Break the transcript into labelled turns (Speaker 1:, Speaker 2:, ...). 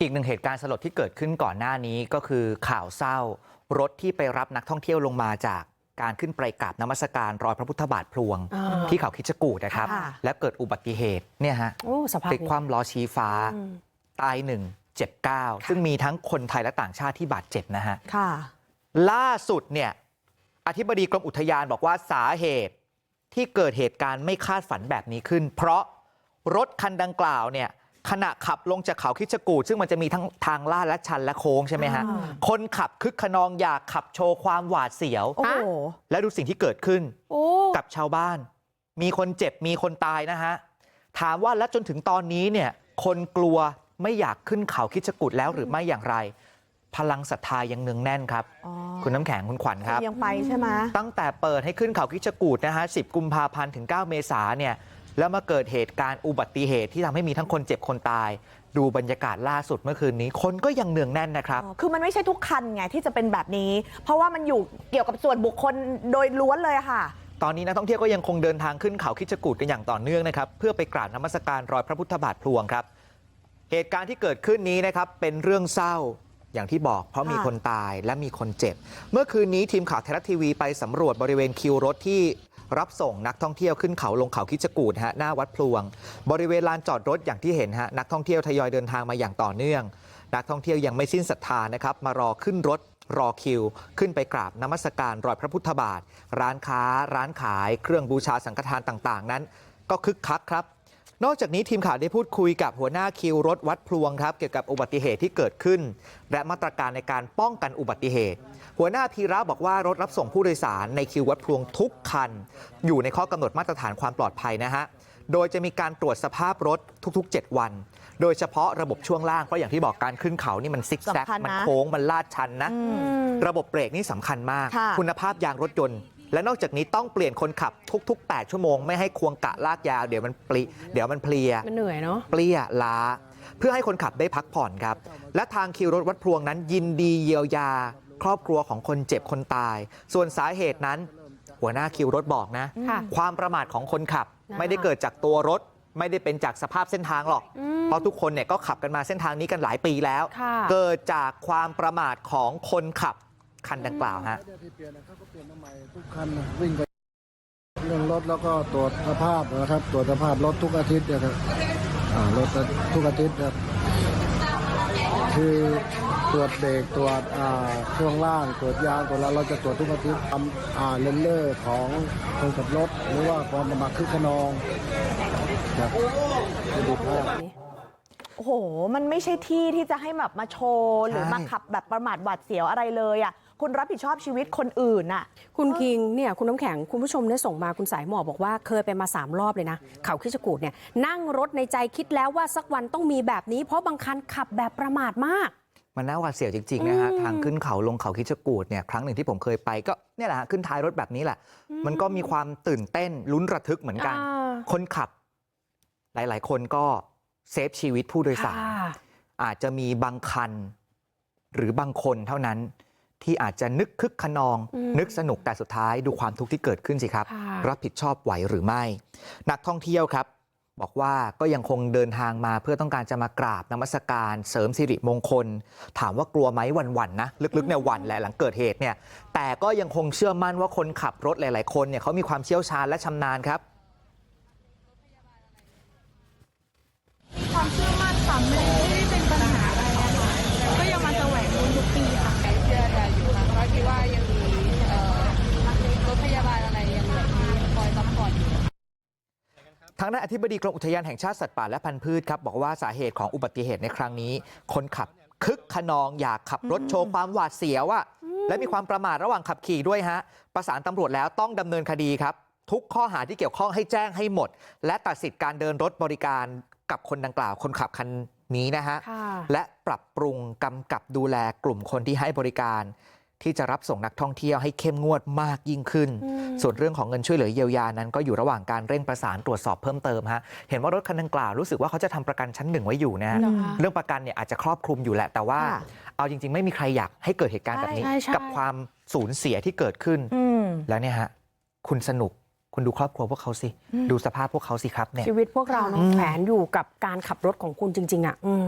Speaker 1: อีกหนึ่งเหตุการณ์สลดที่เกิดขึ้นก่อนหน้านี้ก็คือข่าวเศร้ารถที่ไปรับนักท่องเที่ยวลงมาจากการขึ้นไปกราบนมัสการรอยพระพุทธบาทพลวง
Speaker 2: อ่า
Speaker 1: ที่เขาคิดจกูดนะครับ
Speaker 2: ค่ะ
Speaker 1: และเกิดอุบัติเหตุเนี่ยฮะ
Speaker 2: โอ้สภาพ
Speaker 1: พลิก
Speaker 2: นี้
Speaker 1: คว่ำล้อชี้ฟ้า
Speaker 2: อืม
Speaker 1: ตายหนึ่งเจ็บเก้าซึ่งมีทั้งคนไทยและต่างชาติที่บาดเจ็บนะฮะ
Speaker 2: ค่ะ
Speaker 1: ล่าสุดเนี่ยอธิบดีกรมอุทยานบอกว่าสาเหตุที่เกิดเหตุการณ์ไม่คาดฝันแบบนี้ขึ้น เพราะรถคันดังกล่าวเนี่ย ขณะขับลงจากเขาคิดจกูดซึ่งมันจะมีทั้งทางลาดและชันและโค้งใช่ไหมฮะ
Speaker 2: อ่า
Speaker 1: คนขับคึกขนองอยากขับโชว์ความหวาดเสียว
Speaker 2: โอ้โห
Speaker 1: และดูสิ่งที่เกิดขึ้น
Speaker 2: โอ้
Speaker 1: กับชาวบ้านมีคนเจ็บมีคนตายนะฮะถามว่าแล้วจนถึงตอนนี้เนี่ยคนกลัวไม่อยากขึ้นเขาคิดจกุดแล้วหรือไม่อย่างไร พลังศรัทธายังเนืองแน่นครับ
Speaker 2: อ๋อ
Speaker 1: คุณน้ำแข็งคุณขวัญครับ
Speaker 2: ยังไปใช่ไหม
Speaker 1: ตั้งแต่เปิดให้ขึ้นเขาคิดจกูดนะฮะ10 กุมภาพันธ์ถึง 9 เมษาเนี่ย แล้วมาเกิดเหตุการณ์อุบัติเหตุที่ทำให้มีทั้งคนเจ็บคนตาย ดูบรรยากาศล่าสุดเมื่อคืนนี้ คนก็ยังเนืองแน่นนะครับ
Speaker 2: อ๋อคือมันไม่ใช่ทุกคันไงที่จะเป็นแบบนี้ เพราะว่ามันอยู่เกี่ยวกับส่วนบุคคลโดยล้วนเลยค่ะ
Speaker 1: ตอนนี้นักท่องเที่ยวก็ยังคงเดินทางขึ้นเขาคิดจกูดกันอย่างต่อเนื่องนะครับเพื่อไปกราบนมัสการรอยพระพุทธบาทพลวงครับ เหตุการณ์ที่เกิดขึ้นนี้นะครับเป็นเรื่องเศร้าอย่างที่บอกเพราะมี
Speaker 2: ค่ะ
Speaker 1: คนตายและมีคนเจ็บ เมื่อคืนนี้ทีมข่าวไทยรัฐทีวีไปสำรวจบริเวณคิวรถที่ รับส่งนักท่องเที่ยวขึ้นเขาลงเขาคิจกูดฮะหน้าวัดพลวง บริเวณลานจอดรถอย่างที่เห็นฮะนักท่องเที่ยวทยอยเดินทางมาอย่างต่อเนื่อง นักท่องเที่ยวยังไม่สิ้นศรัทธานะครับมารอขึ้นรถรอคิว ขึ้นไปกราบนมัสการรอยพระพุทธบาท ร้านค้า ร้านขาย เครื่องบูชาสังฆทานต่าง ๆ นั้น ก็คึกคักครับ นอกจากนี้ทีมข่าวได้พูดคุยกับหัวหน้าคิวรถวัดพลวงครับ เกี่ยวกับอุบัติเหตุที่เกิดขึ้น และมาตรการในการป้องกันอุบัติเหตุ หัวหน้าพีระบอกว่ารถรับส่งผู้โดยสารในคิววัดพลวงทุกคัน อยู่ในข้อกำหนดมาตรฐานความปลอดภัยนะฮะโดยจะมีการตรวจสภาพรถทุกๆ 7 วัน โดยเฉพาะระบบช่วงล่างเพราะอย่างที่บอกการขึ้นเขานี่มันซิกแซก
Speaker 2: สำคัญนะ
Speaker 1: มันโค้งมันลาดชันนะ
Speaker 2: อืม
Speaker 1: ระบบเบรกนี่สำคัญมาก
Speaker 2: ค่ะ
Speaker 1: คุณภาพยางรถยนต์ และนอกจากนี้ต้องเปลี่ยนคนขับทุกๆ8ชั่วโมงไม่ให้ควงกะลากยาวเดี๋ยวมันปลีเดี๋ยวมันเพลีย
Speaker 3: มันเหนื่อยเนาะ
Speaker 1: เปลี่ยล้าเพื่อให้คนขับได้พักผ่อนครับและทางคิวรถวัดพลวงนั้นยินดีเยียวยาครอบครัวของคนเจ็บคนตาย ส่วนสาเหตุนั้นหัวหน้าคิวรถบอกนะ
Speaker 3: ค่ะ
Speaker 1: ความประมาทของคนขับ
Speaker 3: นะคะ
Speaker 1: ไม่ได้เกิดจากตัวรถ ไม่ได้เป็นจากสภาพเส้นทางหรอก เพราะทุกคนเนี่ยก็ขับกันมาเส้นทางนี้กันหลายปีแล้ว
Speaker 3: ค่ะ
Speaker 1: เกิดจากความประมาทของคนขับ คันดังกล่าวฮะ
Speaker 4: ที่เปลี่ยนนะครับก็เปลี่ยนน้ำใหม่ทุกคันนะวิ่งไปเรื่องรถแล้วก็ตรวจสภาพนะครับ ตรวจสภาพรถทุกอาทิตย์นะครับอ่ารถทุกอาทิตย์นะครับคือตรวจเบรกตรวจอ่าช่วงล่างตรวจยางตรวจแล้วเราจะตรวจทุกอาทิตย์ทำอ่าเลนเลอร์ของคนขับรถ หรือว่าความประมาทคึกขนองครับดูภาพ
Speaker 2: โอ้โห มันไม่ใช่ที่ที่จะให้แบบมาโชว์ หรือ
Speaker 1: ใช่
Speaker 2: มาขับแบบประมาทหวาดเสียวอะไรเลยอะ คุณรับผิดชอบชีวิตคนอื่นอะ
Speaker 3: คุณคิงเนี่ยคุณน้ำแข็งคุณผู้ชมได้ส่งมาคุณสายหมอกบอกว่าเคยไปมาสามรอบเลยนะ เขาคิดจกูดเนี่ยนั่งรถในใจคิดแล้วว่าสักวันต้องมีแบบนี้ เพราะบางคันขับแบบประมาทมาก
Speaker 1: มันน่าหวาดเสียวจริงๆนะฮะ
Speaker 3: อืม
Speaker 1: ทางขึ้นเขาลงเขาคิดจกูดเนี่ยครั้งหนึ่งที่ผมเคยไปก็เนี่ยแหละฮะขึ้นท้ายรถแบบนี้แหละ มันก็มีความตื่นเต้นลุ้นระทึกเหมือนกัน
Speaker 3: อ่า
Speaker 1: คนขับ หลายๆ คนก็เซฟชีวิตผู้โดยสาร
Speaker 3: ค่ะ
Speaker 1: อาจจะมีบางคัน หรือบางคนเท่านั้น ที่อาจจะนึกคึกขนอง
Speaker 3: อืม
Speaker 1: นึกสนุกแต่สุดท้ายดูความทุกข์ที่เกิดขึ้นสิครับ
Speaker 3: ค่ะ
Speaker 1: รับผิดชอบไหวหรือไม่นักท่องเที่ยวครับบอกว่าก็ยังคงเดินทางมาเพื่อต้องการจะมากราบนมัสการเสริมสิริมงคล ถามว่ากลัวไหมหวันๆนะลึกๆเนี่ยหวั่นแหละหลังเกิดเหตุเนี่ยแต่ก็ยังคงเชื่อมั่นว่าคนขับรถหลาย ๆ คนเนี่ยเขามีความเชี่ยวชาญและชำนาญครับ
Speaker 5: ความเชื่อมั่นค่ะไม่
Speaker 1: ทางด้านอธิบดีกรมอุทยานแห่งชาติสัตว์ป่าและพันธุ์พืชครับบอกว่าสาเหตุของอุบัติเหตุในครั้งนี้คนขับคึกขนองอยากขับรถโชว์ความหวาดเสียวอะและมีความประมาทระหว่างขับขี่ด้วยฮะประสานตำรวจแล้วต้องดำเนินคดีครับทุกข้อหาที่เกี่ยวข้องให้แจ้งให้หมด และตัดสิทธิ์การเดินรถบริการกับคนดังกล่าวคนขับคันนี้นะฮะ
Speaker 3: ค่ะ
Speaker 1: และปรับปรุงกำกับดูแลกลุ่มคนที่ให้บริการ ที่จะรับส่งนักท่องเที่ยวให้เข้มงวดมากยิ่งขึ้น
Speaker 3: อืม
Speaker 1: ส่วนเรื่องของเงินช่วยเหลือเยียวยานั้น ก็อยู่ระหว่างการเร่งประสานตรวจสอบเพิ่มเติมฮะเห็นว่ารถคันดังกล่าวรู้สึกว่าเขาจะทำประกันชั้นหนึ่งไว้อยู่นะฮะ
Speaker 3: เหรอคะ
Speaker 1: เรื่องประกันเนี่ยอาจจะครอบคลุมอยู่แหละแต่ว่า
Speaker 2: ค่ะ
Speaker 1: เอาจริง ๆ ไม่มีใครอยากให้เกิดเหตุการณ์แบบนี้
Speaker 3: ใช่ใช่
Speaker 1: กับความสูญเสียที่เกิดขึ้น
Speaker 2: อืม
Speaker 1: แล้วเนี่ยฮะคุณสนุกคุณดูครอบครัวพวกเขาสิ ดูสภาพพวกเขาสิครับเนี่ย
Speaker 3: ชีวิตพวกเราเนาะ
Speaker 1: อืม
Speaker 3: แขวนอยู่กับการขับรถของคุณจริง ๆ อะอืม